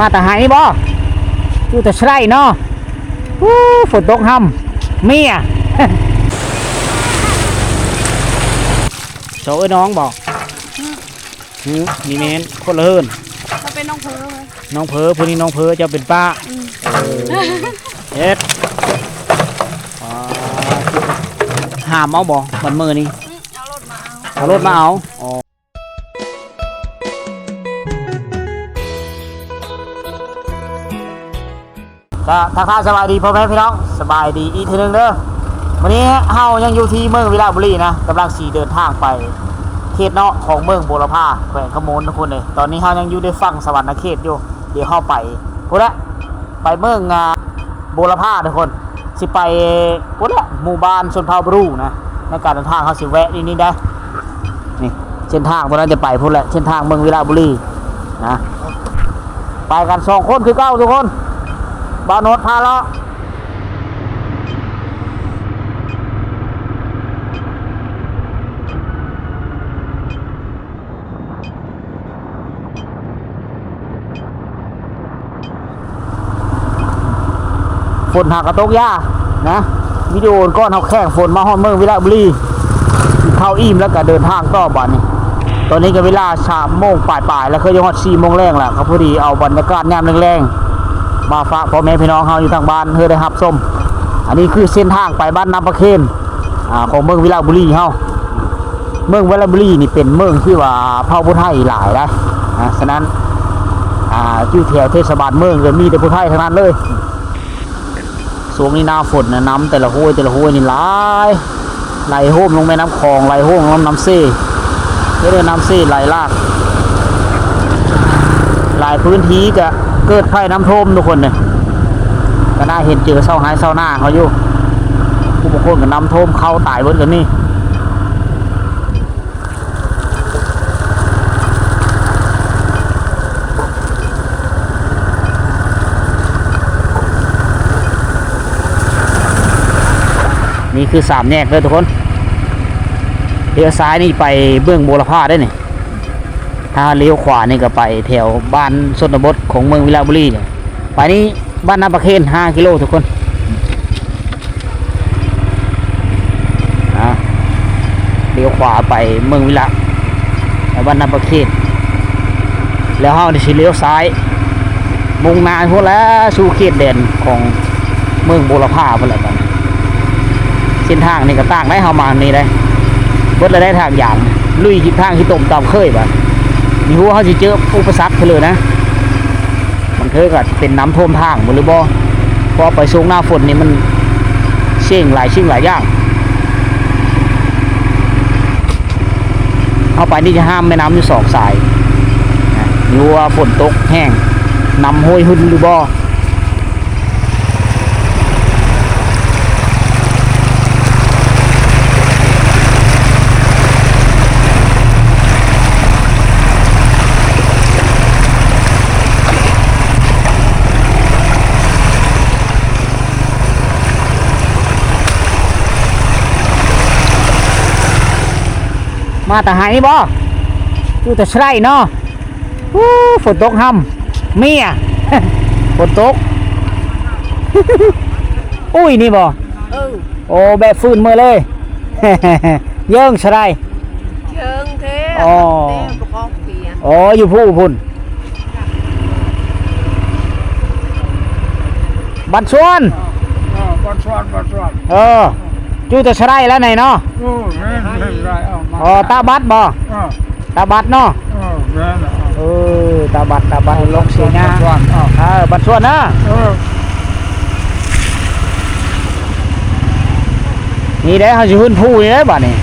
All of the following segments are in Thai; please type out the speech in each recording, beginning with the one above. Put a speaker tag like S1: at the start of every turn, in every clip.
S1: มาแต่หายบ่อยู่แต่ไร่เนาะอู้ฝนตกห่ำเมียโซเอ้ยน้องบอกหือนี่แมนคนละเฮิรน
S2: มันเป็นน้องเพลไหม
S1: น้องเพอผู้นี้น้องเพอเจะเป็นป้าเออเฮ็ดอ่าหามเอาบ่มันมือนี่
S2: เอารถมาเอา
S1: เอารถมาเอาอ๋อ ก็ทักทายสบายดีพ่อแม่พี่น้องสบายดีอีกทีหนึงเด้อวันนี้เฮายังอยู่ที่เมืองวิลาบุรีนะกำลังสีเดินทางไปเขตเนาะของเมืองโบรพาแขวงขโมนทุกคนเลยตอนนี้เฮายังอยู่ในฝั่งสวรรค์เขตอยู่ เดี๋ยวเฮาไปพุ่นละไปเมืองโบรพาทุกคน สิไปพุ่นละหมู่บ้านชนเผ่าบรูนะในการเดินทางเฮาสิแวะนี่นี่ได้นี่เส้นทางพวกนั้นจะไปพุ่นแหละเส้นทางเมืองวิลาบุรีนะไปกันสองคนคือเก้าทุกคน บาโนดพาเลาะฝนหักกระตกยานะวิดีโอก้อนเขาแข่งฝนมาฮอดเมืองวิลาบุรีเข้าอิ่มแล้วก็เดินทางต่อบัดนี้ตอนนี้ก็เวลาสามโมงปลายๆแล้วเคยยังฮอดสี่โมงแรงแหละเขาพอดีเอาบรรยากาศแนมแรงๆ มาฝากพ่อแม่พี่น้องเฮาอยู่ทางบ้านเฮ้ได้รับชมอันนี้คือเส้นทางไปบ้านน้ำประเคนอ่าของเมืองวิลาบุรีเฮาเมืองวิลาบุรีนี่เป็นเมืองที่ว่าเผ่าพุทธไทยหลายนะฉะนั้นอ่าอยู่แถวเทศบาลเมืองก็มีแต่พุทธไทยทั้งนั้นเลยช่วงนี้หน้าฝนนะน้ำแต่ละห้วยแต่ละห้วยนี่หลายไหลโฮมลงแม่น้ำคลองไหลโฮมลงน้ำเซ่เรื่อยน้ำเซ่ไหลลากหลายพื้นที่ก็ เกิดภัยน้ำท่วมทุกคนเนี่ยก็น่าเห็นเจอเศร้าหายเศร้าหน้าเขาอยู่ผู้บางคนก็น้ำท่วมเข้าตายเบิดกันนี่นี่คือสามแยกเลยทุกคนเลี้ยวซ้ายนี่ไปเบื้องโบรพาได้นี่ ถ้าเลี้ยวขวานี่ก็ไปแถวบ้านสนบทของเมืองวิลาบุรีเนี่ยไปนี่บ้านนาประเคน5กิโลทุกคนอะเลี้ยวขวาไปเมืองวิลาแล้วบ้านนาประเคนแล้วเฮานี่สิเลี้ยวซ้าย มุ่งหน้าพวกแล้วสู่เขตแดนของเมืองโบรพาพุ่นแหละบัดนี้เส้นทางนี่ก็ต่างได้เฮามานี่ได้เบิดแล้วได้ทางอย่างลุยทิศทางที่ตรงตามเคยบัด มีหัวเขาสิเจออุปสรรคเลยนะมันเคยก็เป็นน้ำท่วมทางบ่หรือบ่พอไปช่วงหน้าฝนนี่มันเสี่ยงหลายชิ่งหลายอย่างเอาไปนี่จะห้ามแม่น้ำอยู่สองสายนะมีหัวฝนตกแห้งน้ำห้วยหุ่นหรือบ่ มาแต่หายบ่อยู่แต่ไร่เนาะอู้ฝนตกห่ำเมียฝนตก อุ้ยนี่บ่
S2: เออ
S1: โอ้แบบฟื้นมือเลย เยิ่งไร่
S2: เชิงเท
S1: อ๋อ
S2: เต้ประกอบเพียน
S1: อ๋ออยู่ผู้พุ่นบัดชวน
S3: อ๋อบัดสวดบัดสวด
S1: เออ อยู่แต่ไรแล้วไหนเนาะ
S3: โอ้แม่นแม่นไรเอามา
S1: อ๋อตาบัดบ่
S3: เออ
S1: ตาบัดเนาะ
S3: เออแม่นเอา
S1: เออตาบัดตาบัดลกเสียหน้า
S3: บัดสวดเอา
S1: เออบัดชวนนะ
S3: เออ
S1: นี่ได้เขาสิขึ้นผู้นี่ได้บ่นี่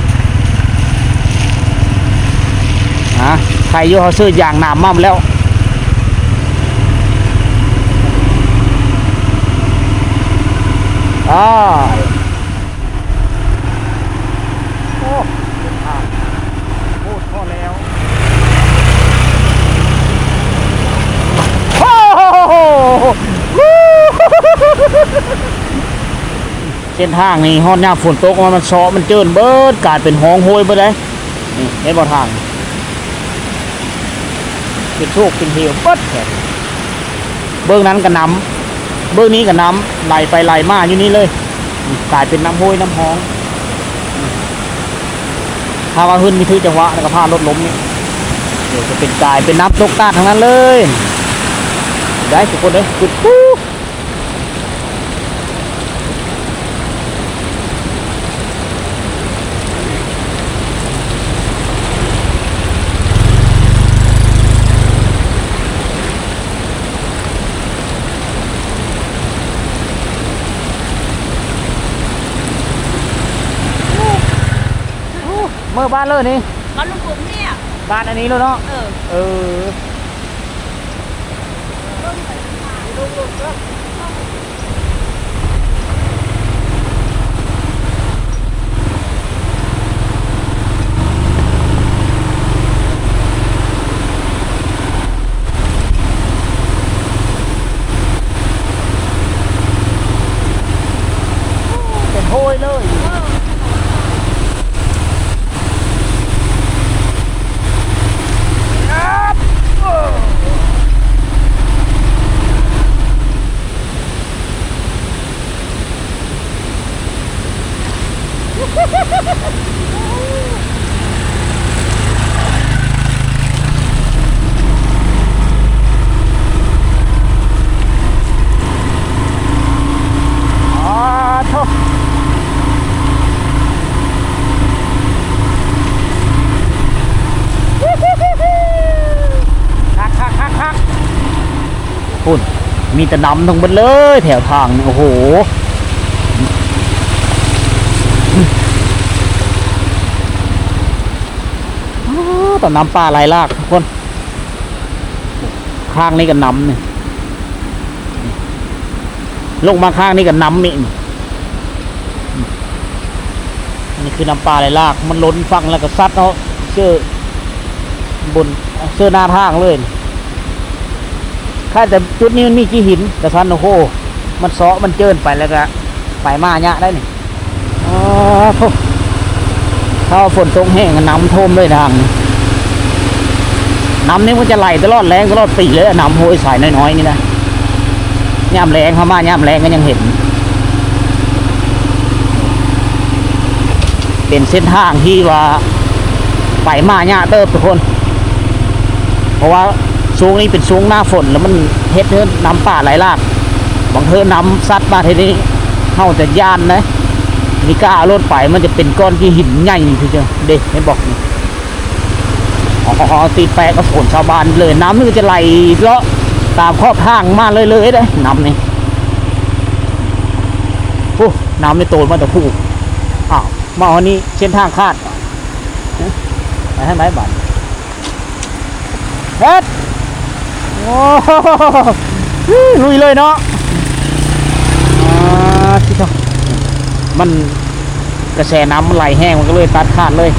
S1: ฮะใครอยู่เขาซื้อยางน้ำมั่มแล้วอ่าโอ้อะพูดพอแล้วโอ้โหวู้ เส้นทางนี่ฮอดยามฝนตกมามันเซาะมันเจินเบิดกลายเป็นห้องหยเบิดเลยนี่เห็นบ่ทางเป็นโชคเป็นเหวเบิดแท้เบื้องนั้นก็น้ำเบื้องนี้ก็น้ำไหลไปไหลมาอยู่นี่เลยกลายเป็นน้ำห้วยน้ำห้องถ้าว่าขึ้นมีทื่อจังหวะแล้วก็พาดรถล้มนี่เดี๋ยวจะเป็นกลายเป็นน้ำตกตาทั้งนั้นเลย ได้ทุกคนเลยจุดปุ๊บ เมื่อบ้านเลยนี่
S2: มันลุงผมเนี่ย
S1: บ้านอันนี้แล้วเนาะ
S2: เออ
S1: เออ เป็นโพยเลย อ๋อโทษคักคักคักคักคุณ มีแต่ดำทั้งหมดเลย แถวทางนี่โอ้โหอ๋อแต่น้ำปลาไหลลากทุกคน ข้างนี้ก็น้ำนี่ลงมาข้างนี้ก็น้ำนี่นี่คือน้ำปลาไหลลาก มันล้นฟังแล้วก็ซัดเขาเชื่อบนเชื่อหน้าทางเลย ค่แต่จุดนี้มันมีกี่หินแต่ทันโอ้โหมันเซาะมันเจินไปแล้วก็ไปมาเนี่ยได้นี่อ๋อโถ่ถ้าฝนตกแห้งน้ำท่วมด้วยทางน้ำนี่มันจะไหลตลอดแรงตลอดปีเลยน้ำห้วยสายน้อยๆนี่นะย่ำแรงเข้ามาย่ำแรงก็ยังเห็น เป็นเส้นทางที่ว่าไปมาเนี่ยเติบทุกคน เพราะว่า ช่วงนี้เป็นช่วงหน้าฝนแล้วมันเฮ็ดเนื้อน้ำป่าไหลหลากบางเทอน้ำซัดมาทีนี้เข้าแต่ย่านนะนี่กล้ารถไปมันจะเป็นก้อนที่หินใหญ่ทีเดียวเด็กให้บอกนี่อ๋อตีแปะก็ฝนชาวบ้านเลย น้ำนี่ก็จะไหลเลาะตามข้อทางมาเลยเลยได้น้ำนี่โอ้น้ำนี่โตมาแต่ผู้อ้าวมาวันนี้เส้นทางคาดไปให้ไหมบ้านเฮ็ด โอ้โหลุยเลยเนาะอ่าที่มันกระแสน้ำมันไหลแห้งมันก็เลยตัดขาดเลย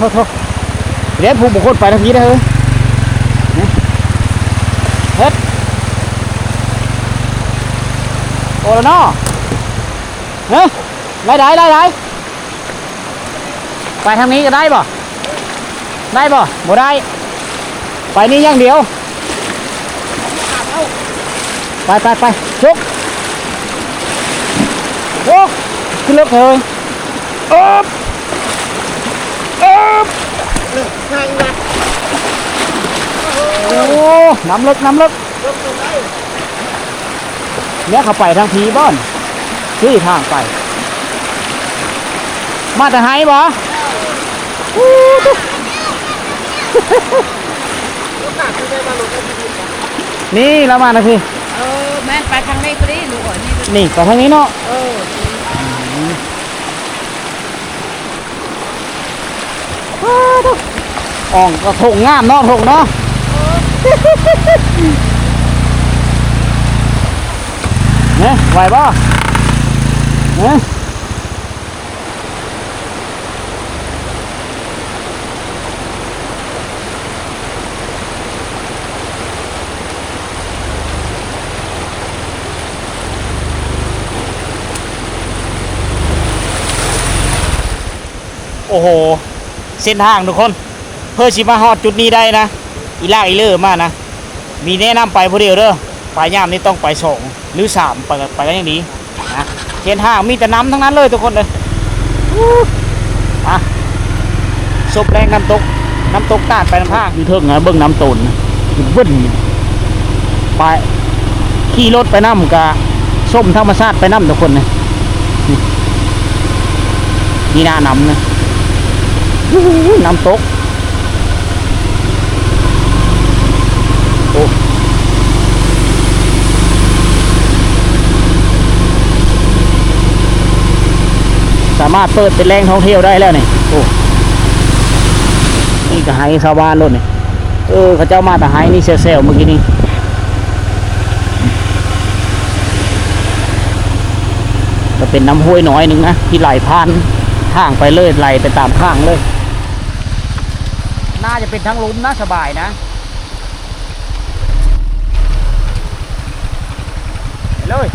S1: โทษโทษเดี๋ยวผู้บุคคลไปทางนี้ได้เลยเฮ็ดโอ้ล้วเนาะเฮ้ยไล่ได้ไล่ได้ไปทางนี้ก็ได้ป่ได้ป่บ่ได้ ไปนี่อย่างเดียว ไปไปไปชุกโอ้ขึ้นรถเลยอ๊บอ๊บ โอ้น้ำลึกน้ำลึกเนี่ยเขาไปทางทีบ้อนที่ทางไป มาแต่ไฮบ่อู้ตุ๊นี่แล้วมานะพี่
S2: เออ แม่ไปทางนี้พอดีหนูก่อนนี่
S1: นี่ไปทางนี้เนาะ
S2: เออ
S1: อ่องกระทงงามเนาะทงเนาะเนี่ยไหวป่ะเนี่ยโอ้โห เส้นทางทุกคน เพื่อชิมาฮอดจุดนี้ได้นะ อีลากอีเล่อมานะ มีแนะนำไปผู้เดียวเด้อไปย่ามนี่ต้องไปสองหรือสามไปกันไปกันอย่างนี้นะเส้นทางมีแต่น้ำทั้งนั้นเลยทุกคนเลยอะศพแรงน้ำตก น้ำตกตาดไปน้ำผ้าอยู่เทิงนะเบิ้งน้ำตนนะอยู่เบิ้นไปขี่รถไปน้ำกะส้มธรรมชาติไปน้ำทุกคนนะนี่นี่หน้าน้ำนะ น้ำตก โอ้สามารถเปิดเป็นแหล่งท่องเที่ยวได้แล้วนี่โอ้นี่ก็ไฮชาวบ้านรถนี่เออเขาเจ้ามาแต่ไฮนี่เซลล์เมื่อกี้นี่ก็เป็นน้ำห้วยน้อยหนึ่งนะที่ไหลผ่านทางไปเลยไหลไปตามข้างเลย น่าจะเป็นทั้งลุมนะสบายนะไปเลย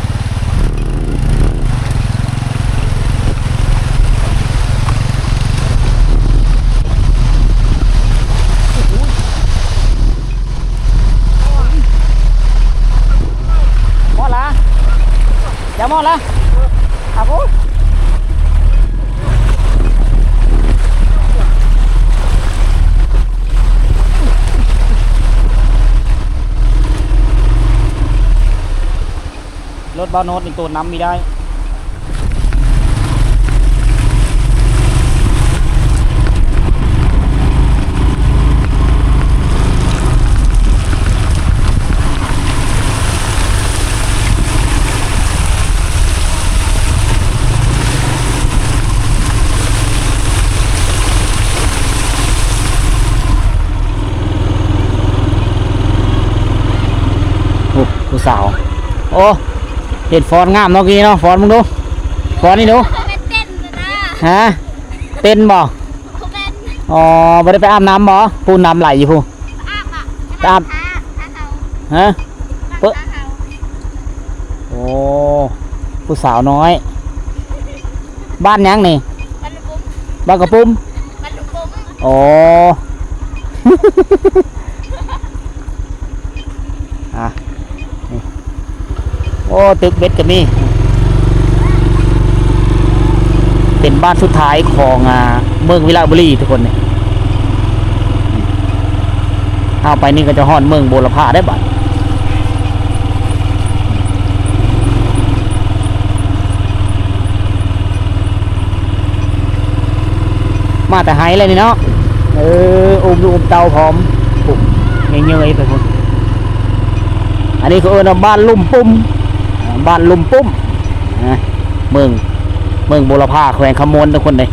S1: หมดละอย่าหมดละอากู รถบาโนดนี่ตัวน้ำมีได้โอ้ผู้สาว โอ้ เห็ดฟอนงามเนาะกี้เนาะฟอนมึงดูฟอนนี่ดู
S4: เขาเป็นเต้นนะ
S1: ฮะเต้นบ่
S4: เขาเป็น
S1: อ๋อบ่ได้ไปอาบน้ำบ่ปูน้ำไหลอยู่พู
S4: อาบอะ
S1: อาบ
S4: อาอาเขา
S1: ฮะ
S4: เปิดเขา
S1: โอ้ผู้สาวน้อย บ้านยังนี่
S4: บรรลุบุ้ม
S1: บ้านกระปุ้ม
S4: บรรลุบุ้ม
S1: โอ้ อะนี่โอ้ตึกเบ็ดก็มี เป็นบ้านสุดท้ายของเมืองวิลาบุรีทุกคนเนี่ยเอาไปนี่ก็จะฮอดเมืองโบรพาได้บัดมาแต่ไฮเลยนี่เนาะ เอออุ้มดูอุ้มเตาพร้อมปุ๊บเงยๆไปคนอันนี้เขาเอิ้นว่าบ้านลุ่มปุ้ม บ้านลุมปุ้มนะเมืองเมืองบุรพาแขวงขมวนทุกคนเลย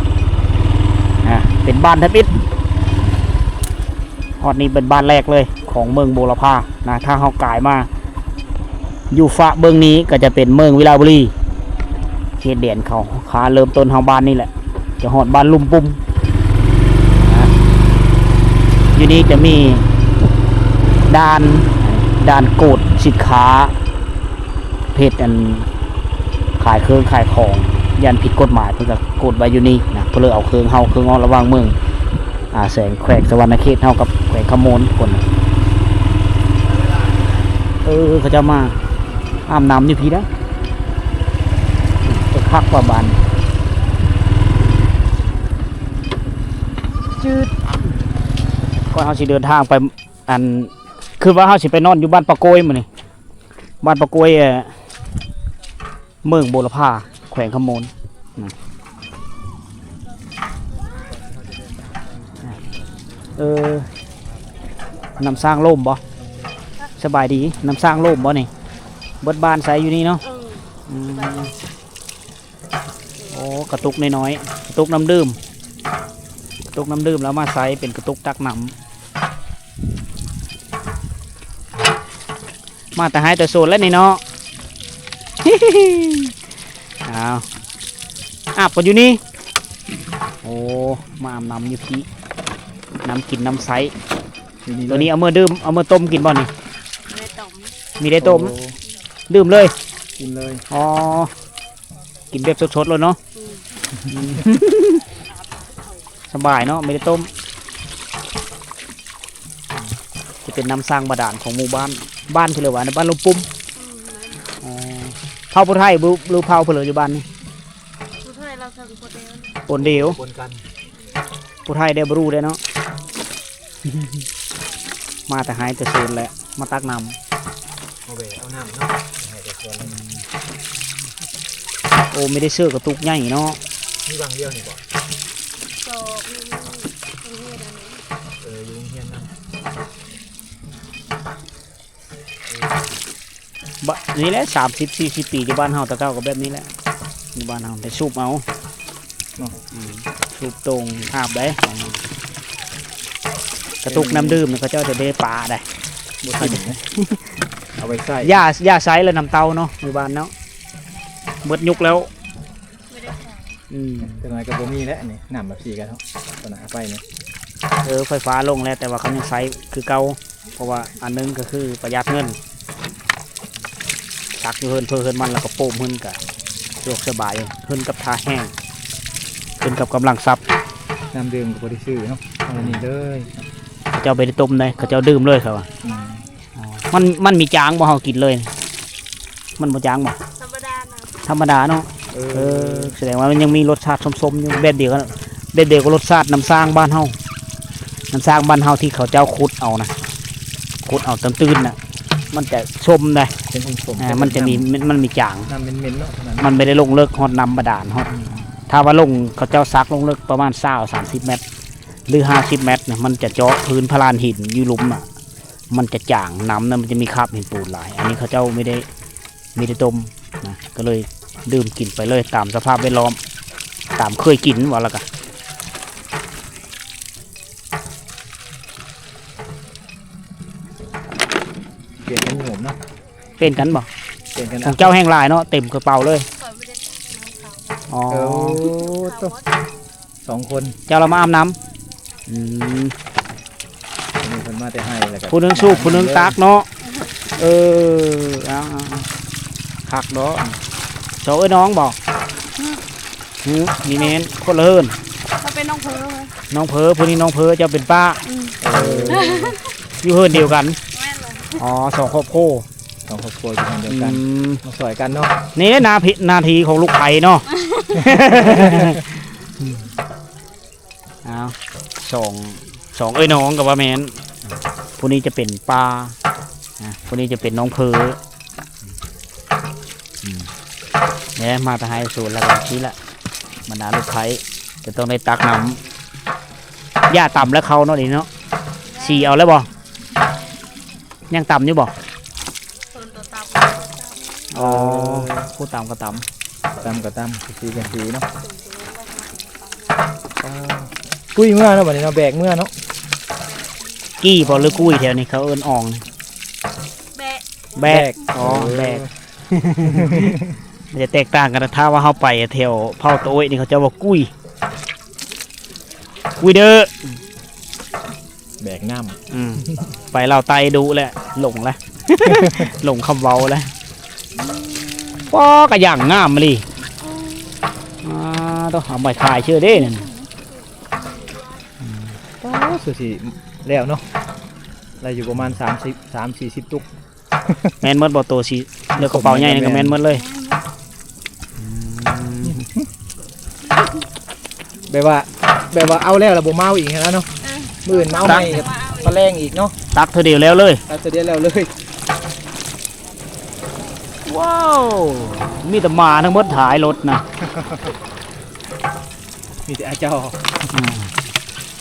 S1: อ่าเป็นบ้านทับอิฐฮอดนี้เป็นบ้านแรกเลยของเมืองบุรพานะถ้าเขากายมาอยู่ฝะเบื้องนี้ก็จะเป็นเมืองวิลาบุรีเขตเด่นเขาขาเริ่มต้นเฮาบ้านนี่แหละ จะฮอดบ้านลุ่มปุ้มอยู่นี่จะมีด่านด่านโกดสินค้า เพศอันขายเครื่องขายของยันผิดกฎหมายเพื่อจะกดไว้อยู่นี่นะเพื่อเอาเครื่องเฮาเครื่องเอระว่างเมืองอ่าแสงแขวงสวรรณเขตเฮากับแขวงขโมนคนเออเขาจะมาอาบน้ำอยู่พี่ได้จะคักกว่าบานจืดก็เฮาสิเดินทางไปอันคือว่าเฮาสิไปนอนอยู่บ้านปะโกยมื้อนี้บ้านปะโกยเอ่อ เมืองโบรพาแขวงขโมนนะเออนำสร้างโล่มบ่สบายดีนำสร้างโล่มบ่นี่เบิดบานใส่อยู่นี่เนาะ
S4: เออ
S1: อืมโอ้กระตุกน้อยๆกระตุกน้ำดื่มกระตุกน้ำดื่มแล้วมาใส่เป็นกระตุกตักน้ำมาแต่หายแต่โซนแล้วนี่เนาะเอาอาบกันอยู่นี่ โอ้ มาอาบน้ำอยู่พี่น้ำกินน้ำใสตัวนี้เอามือดื่ม เอามือต้มกินบ่นี่
S4: เลยต้ม
S1: มีได้ต้ม ดื่มเลย
S3: กินเลย
S1: อ๋อ กินแบบสดๆเลยเนาะ สบายเนาะ ไม่ได้ต้ม จะเป็นน้ำสร้างบาดาลของหมู่บ้าน บ้านเฉลยวานะบ้านลุงปุ้ม
S4: อืมมัน
S1: อ๋อ เผาพุทธไทยบหรือเผาเพลออยู่บ้านนี่
S4: ผู้ช่วยเราทำคนเดียว
S1: ปนเดียว
S3: ปนกัน
S1: พุทธไทยได้บรูได้เนาะ มาแต่หายแต่โซนแหละ มาตักน้
S3: เอาไปเอาน้ำเนาะให้แต่ส่วนำ
S1: โอ้ไม่ได้เสื้อกระตุกใหญ่เนาะ
S3: มีบางเดียวนี่บ่
S4: โตมีมีมีเฮ็ดอันนี้
S3: เอออยู่เฮียนนั่น
S1: บะ นี่แหละสามสิบสี่สิบปีที่บ้านเฮาแตะเก้ากับแบบนี้แหละอยู่บ้านเฮาแต่สูบเอาอืมสูบตรงอาบได้กระตุกน้ำดื่มนี่เขาเจ้าจะได้ปลาได้
S3: บ่ทันเห็นนะเอาไปใส่
S1: ย่าย่าไซแล้วน้ำเตาเนาะอยู่บ้านเนาะเบิดยุกแล้ว
S4: ไม่ได้ใส่
S1: อืม
S3: เป็นไงกับบ่มีแล้วอันนี้น้ำแบบสีกันเนาะตอนนั้นเอาไปนี่
S1: เออไฟฟ้าลงแล้วแต่ว่าเขายังไซคือเก่าเพราะว่าอันนึงก็คือประหยัดเงิน ซักอยู่เฮินเพื่อเฮินมันแล้วก็โป่มเฮินกับโยกสบายเฮินกับทาแห้งเฮินกับกำลังทรัพย์
S3: น้ำดื่มก็บ่ได้ซื้อเนาะเอาอันนี้เลย
S1: เขาเจ้าไปได้ต้มเลยเขาเจ้าดื่มเลยเขาว่า
S3: อืม
S1: มันมันมีจางบ่เฮากินเลย มันบ่จางบ่
S4: ธรรมดานะ
S1: ธรรมดาเนาะ
S3: เอ
S1: เอ
S3: อ
S1: อแสดงว่ามันยังมีรสชาติส้มๆอยู่แบบเดียวกันแบบเดียวกับรสชาติน้ำสร้างบ้านเฮาน้ำสร้างบ้านเฮาที่เขาเจ้าขุดเอานะขุดเอาตื้นตื้นๆน่ะ มันจะส้มเลย
S3: เป็นผงสม
S1: อ่ามันจะมีมันมันมีจาง
S3: น้ำเหม็นๆเนาะขนาดนั้น
S1: มันไม่ได้ลงเลิกฮอดน้ำบาดาลฮอดถ้าว่าลงเขาเจ้าซักลงเลิกประมาณเศร้าสามสิบเมตร หรือห้าสิบเมตรเนี่ยมันจะเจาะพื้นพลานหินอยู่หลุมอะ มันจะจางน้ำนั้นมันจะมีคราบหินปูนหลาย อันนี้เขาเจ้าไม่ได้ไม่ได้ต้มนะก็เลยดื่มกินไปเลยตามสภาพแวดล้อม ตามเคยกินว่าและกัน
S3: ลี่ยนกันโหมเนาะ
S1: เป็นกันบ่
S3: เปลี่ยนกัน
S1: ของเจ้าแห้งหลายเนาะเต็มกระเป๋าเลย
S4: คอยไม่ได้ตักน้ำเขา
S1: อ๋อ
S3: เออ
S4: เขา
S3: ตัว
S4: หมด
S3: สองคน
S1: เจ้าเรามาอาบน้ำอืม
S3: คนหนึงเพิ่นมาแต่ให้แล้วก็
S1: ผู้หนึงสูบผู้หนึงตักเนาะเออเอาเอาเอาคักเนาะเจ้าเอ้ยน้องบอกหืมมีเมนคนละเฮิน
S4: เขาเป็นน้องเพิ่มเลย
S1: น้องเพอผู้นี้น้องเพอเจ้าเป็นป้า
S3: เออ
S1: อยู่เฮินเดียวกัน
S4: แม่นเลย
S1: อ๋อสองครอบครัว
S3: สองครอบครัวอยู่ทางเดียว
S1: อื
S3: กัน
S1: ม
S3: มาสวยกันเนาะ
S1: นี่นาพินาทีของลูกไผ่เนาะ เอาสองสองเอ้ยน้องกับว่าแมนผู้นี้จะเป็นป้าอะผู้นี้จะเป็นน้องเพออืมเนี่ยมาตะไฮสูตรแล้วกันทีละบรรดาลูกไผ่จะต้องได้ตักน้ำย่าต่ำแล้วเขาเนาะนี่เนาะสีเอาแล้วบ่ ยังต่ำอยู่บ่
S4: ส่วนตัวตับ
S1: อ๋อผู้ต่ำก็ต่ำ
S3: ตามกับตามสีกันสีเนาะกุ้ยเมื่อเนาะบัดนี้เนาะแบกเมื่อเนาะ
S1: กี้บอหรือกุ้ยแถวนี้เขาเอิ้นอ่อง
S4: แบะ
S1: แบกอ๋อแบกมันจะแตกต่างกันนะถ้าว่าเขาไปแถวเผาโต้ยนี่เขาจะว่ากุ้ยกุ้ยเด้อ
S3: แบกน้
S1: อืมไปเราไตดูแหละ หลงแล้วหลงคำเว้าแล้วป้อกระย่างงามมาลีอ่าต้องเอาไปขายเชื่อเด้นั่นำ
S3: สุดสิแล้วเนาะอะไรอยู่ประมาณ30 3 40ตุก
S1: แมนเมดบอโตสีเลือกกระเป๋าใหญ่นี่ก็แมนเมดเลยอืม
S3: แบบว่าแบบว่าเอาแล้วระบบเมาอีกแล้วเนาะ มื่นเมาใหม่
S4: ว่าเอาอี
S3: ก็แรงอีกเนาะ
S1: ตักเธอเดียวแล้วเลย
S3: ตัดตัวเดียวแล้วเลย
S1: ว้าว มีแต่หมาทั้งหมดถ่ายรถนะ
S3: มีแต่อาเจ้า
S1: อืม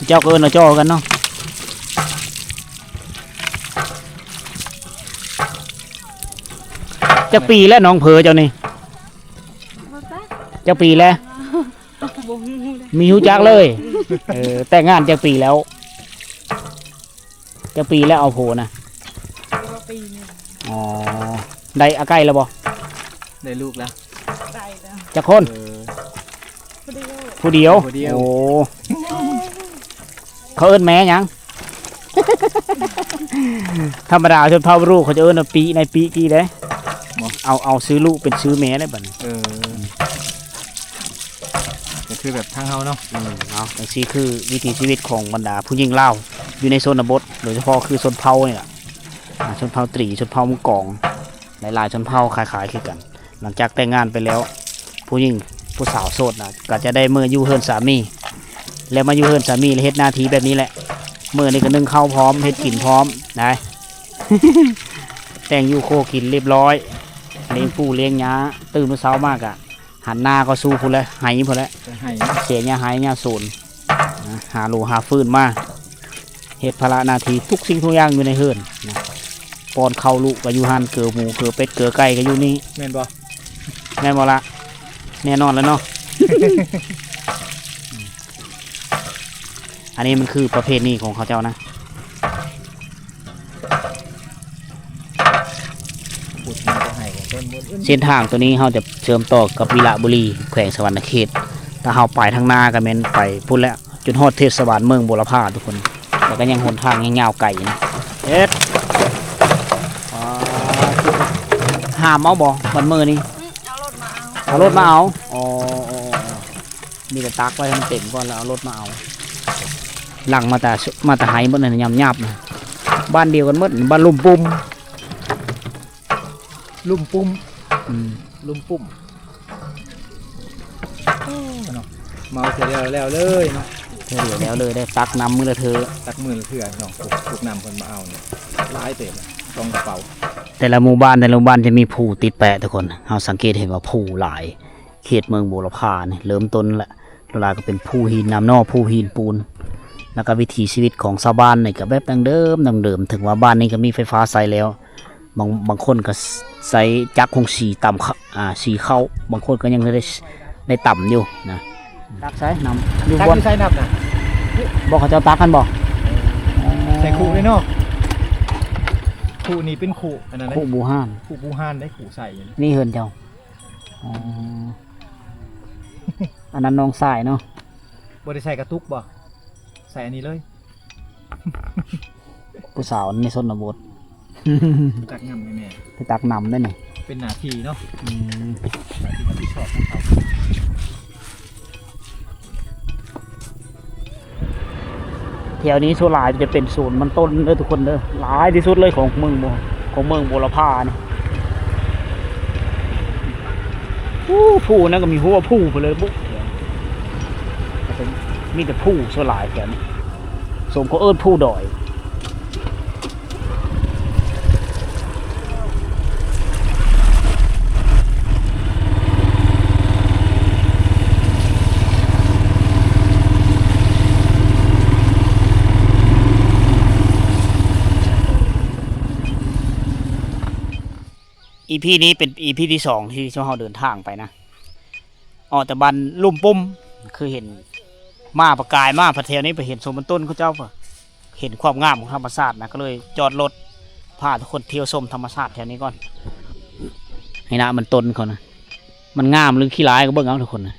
S1: เจ้าก็เอินเอาเจ้ากันเนาะจะปีแล้วน้องเพอเจ้านี่
S4: บ่ซัก
S1: จะปีแล้ว
S4: บ่ฮู้เลย
S1: มีหูจักเลย เออแต่งงานจะปีแล้ว จะปีแล้วเอาโผนะ
S2: ว่าปีหนึง
S1: อ๋อได้อาใกล้แล้วบ่
S3: ได้ลูกแล้ว
S2: ได้แล้ว
S1: จะคน
S3: เออ
S4: พอดีว่า
S1: ผู้เดียว
S3: ผู้เดียว
S1: โอ้เขาเอิ้นแม่หยัง ธรรมดาชนเผ่าลูกเขาจะเอิ้นว่าปีในปีกี่เด้เอาเอาซื้อลูกเป็นซื้อแม่ได้บัดนี้
S3: เออก็ คือแบบทางเฮาเนาะ
S1: อืมเอาจังซี่คือวิถีชีวิตของบรรดาผู้หญิงเลาวอยู่ในโซนบทโดยเฉพาะคือชนเผ่านี่แหละอ่าชนเผ่าตรีชนเผ่ามุงกองหลายๆชนเผ่าคล้ายๆคือกัน หลังจากแต่งงานไปแล้ว ผู้หญิงผู้สาวโสดนะก็จะได้เมื่ออยู่เฮือนสามี แล้วมาอยู่เฮือนสามีแล้วเฮ็ดหน้าที่แบบนี้แหละเมื่อนี่ก็นึ่งข้าวพร้อมเฮ็ดกินพร้อมได้แต่งอยู่โคกินเรียบร้อยเลี้ยงปูเลี้ยงหญ้าตื่นมื้อเช้ามากอะ หันหน้าก็สู้พุ่นแล้วไหพุ่นแล้ว
S3: จะให้
S1: เสียหญ้าหายหญ้าสูนนะหาลูหาฟืนมาเฮ็ดภาระหนาทีทุกสิ่งทุกอย่างอยู่ในเฮือนนะป้อนข้าวลูกก็อยู่หันเกลือหมูเกลือเป็ดเกลือไก่ก็อยู่นี่
S3: แม่นบ่
S1: แม่นบ่ละแน่นอนแล้วเนาะ อันนี้มันคือประเพณีของเขาเจ้านะ
S3: พูดมันจะให้ของต้นบนอื่น
S1: เส้นทางตัวนี้เราจะเชื่อมต่อกับวิระบุรีแขวงสวรรณเขตถ้าเราไปทางหน้าก็แม่นไปพุ่นแล้วจนฮอดเทศบาลเมืองบุรพาทุกคนแต่ก็ยังหนทางยังยาวไกลนะเอ็ดหามเอาบ่บันมือนี่
S4: เอารถมาเอา
S1: อ๋อมีแต่ตักไว้ให้มันเต็มก่อนแล้วเอารถมาเอาหลังมาแต่มาแต่ไหหมดเลยยำยับนะบ้านเดียวกันหมดบ้านลุมปุ่ม
S3: ลุ่มปุ้ม
S1: อืม
S3: ลุ่มปุ้มเนาะเมาเสร็จแล้วแล้วเลยเนาะ
S1: เธอเดี๋ยวแล้วเลยได้ตักน้ำมือละเธอ
S3: ตักมือละเถื่อเนาะถูกถูกนำคนมาเอาเนี่ยหลายเต็มตรงกระเป๋า
S1: แต่ละหมู่บ้านแต่ละหมู่บ้านจะมีผู้ติดแปะทุกคนเราสังเกตเห็นว่าผู้หลาย เขตเมืองบุรพาเนี่ยเริ่มต้นละเวลาก็เป็นผู้หินน้ำนอกผู้หินปูนแล้วก็วิถีชีวิตของชาวบ้านเนี่ยก็แบบดังเดิมดังเดิม ถึงว่าบ้านนี้ก็มีไฟฟ้าใส่แล้ว บางบางคนก็ใส่จักรคงสีต่ำเข้าอ่าสีเข้าบางคนก็ยังได้ได้ต่ำอยู่นะตักใส่น้ำอยู่
S3: ตัก
S1: บน
S3: ที่ใส่นับน่ะ
S1: บอกเขาเจ้าตักกันบอก
S3: ใส่ขู่เลยเนาะขู่นี่เป็นขู่อันนั้นนะ
S1: ผู้บูฮาน
S3: ขู่บูฮานได้ขู่ใส่อยู่นะ
S1: นี่เฮินเจ้าอ๋ออันนั้นน้องสายเนาะ
S3: บ่ได้ใส่กระตุกบ่ใส่อันนี้เลย
S1: ผู้สาวในชนบท
S3: ตักงำแม่
S1: ไปตักนำได้ไหน
S3: ๆเป็นหน้าที่เนาะ
S1: อืม
S3: หน้าที่รับผิดชอบของเขา
S1: แถวนี้โซลายจะเป็นศูนย์มันต้นเด้อทุกคนเด้อหลายที่สุดเลยของเมืองบัวของเมืองบุรพาเนี่ยผู้ผู้นั่นก็มีหัวผู้ไปเลยบุ๊กมีแต่ผู้โซลายแถวนี้สมก็เอิ้นผู้ดอย อีพีนี้เป็นอีพีที่สองที่ช่วเราเดินทางไปนะออกจากบันลุ่มปุ่มคือเห็นมาประกายมาประเทศนี้ไปเห็นสมบันต้นเขาเจ้าปะเห็นความงามของธรรมชาตินะก็เลยจอดรถพาทุกคนเที่ยวชมธรรมชาติแถวนี้ก่อนให้นะมันต้นเขานะมันงามหรือขี้ร้ายก็เบิ่งเอาทุกคนนะ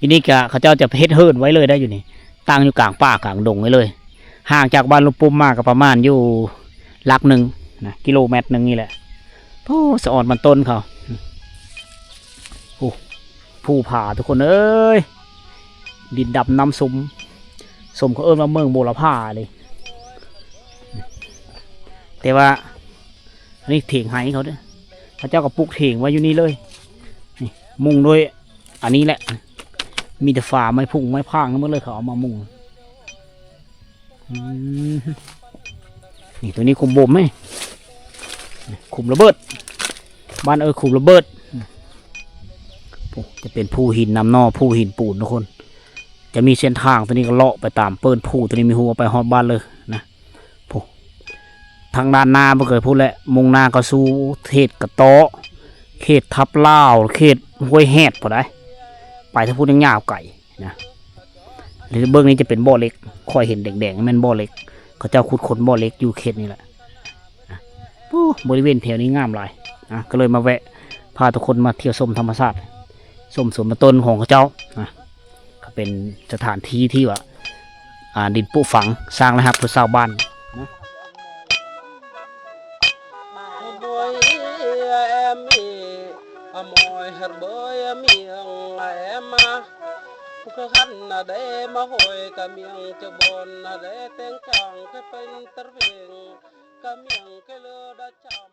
S1: ทีนี้ก็เขาเจ้าจะเฮ็ดเฮิร์นไว้เลยได้อยู่นี่ตั้งอยู่กลางป่ากลางดงไว้เลย ห่างจากบ้านลุ่มปุ่มมากก็ประมาณอยู่หลักหนึ่งนะกิโลเมตรหนึ่งนี่แหละ โอ้สะอ่อนมันต้นเขาโอ้ผู้ผ่าทุกคนเอ้ยดินดำน้ำสมสมเขาเอิ้นว่าเมืองโบราพาเลย แต่ว่าอันนี้เถียงไห้เขาเด้อพระเจ้าก็ปลูกเถียงไว้อยู่นี่เลยนี่มุงด้วยอันนี้แหละ มีแต่ฝาไม้พุ่งไม้พางนั่นหมดเลยเขาเอามามุงนี่ตัวนี้คุมบ่มไหม ขุมระเบิด บ้านเออขุมระเบิด จะเป็นภูหินนำนอภูหินปูนทุกคน จะมีเส้นทางตัวนี้ก็เลาะไปตามเปิ้นภูตัวนี้มีหัวไปฮอดบ้านเลยนะโอ้ทางด้านหน้าเมื่อเคยพูดแล้วมุ่งหน้าก็สู่เทศกระโตเขตทับเลาเขตห้วยแฮดพอได้ ไปถ้าพูดยาวๆไก่นะหรือเบื้องนี้จะเป็นบ่อเล็กคอยเห็นแดงๆนั่นแม่นบ่อเล็กเขาเจ้าขุดขนบ่อเล็กอยู่เขตนี้แหละ บริเวณแถวนี้งามหลายนะก็เลยมาแวะพาทุกคนมาเที่ยวชมธรรมชาติชมสวนต้นของเจ้านะก็เป็นสถานที่ที่ว่าดินปุฝังสร้างนะครับเพื่อชาวบ้าน
S4: Boy, em a mồi hạt bơi miệng em cái khăn là để mà hồi cả miệng cho bồn là để tiếng chàng cái bên tơ viện cả miệng cái lơ đã chạm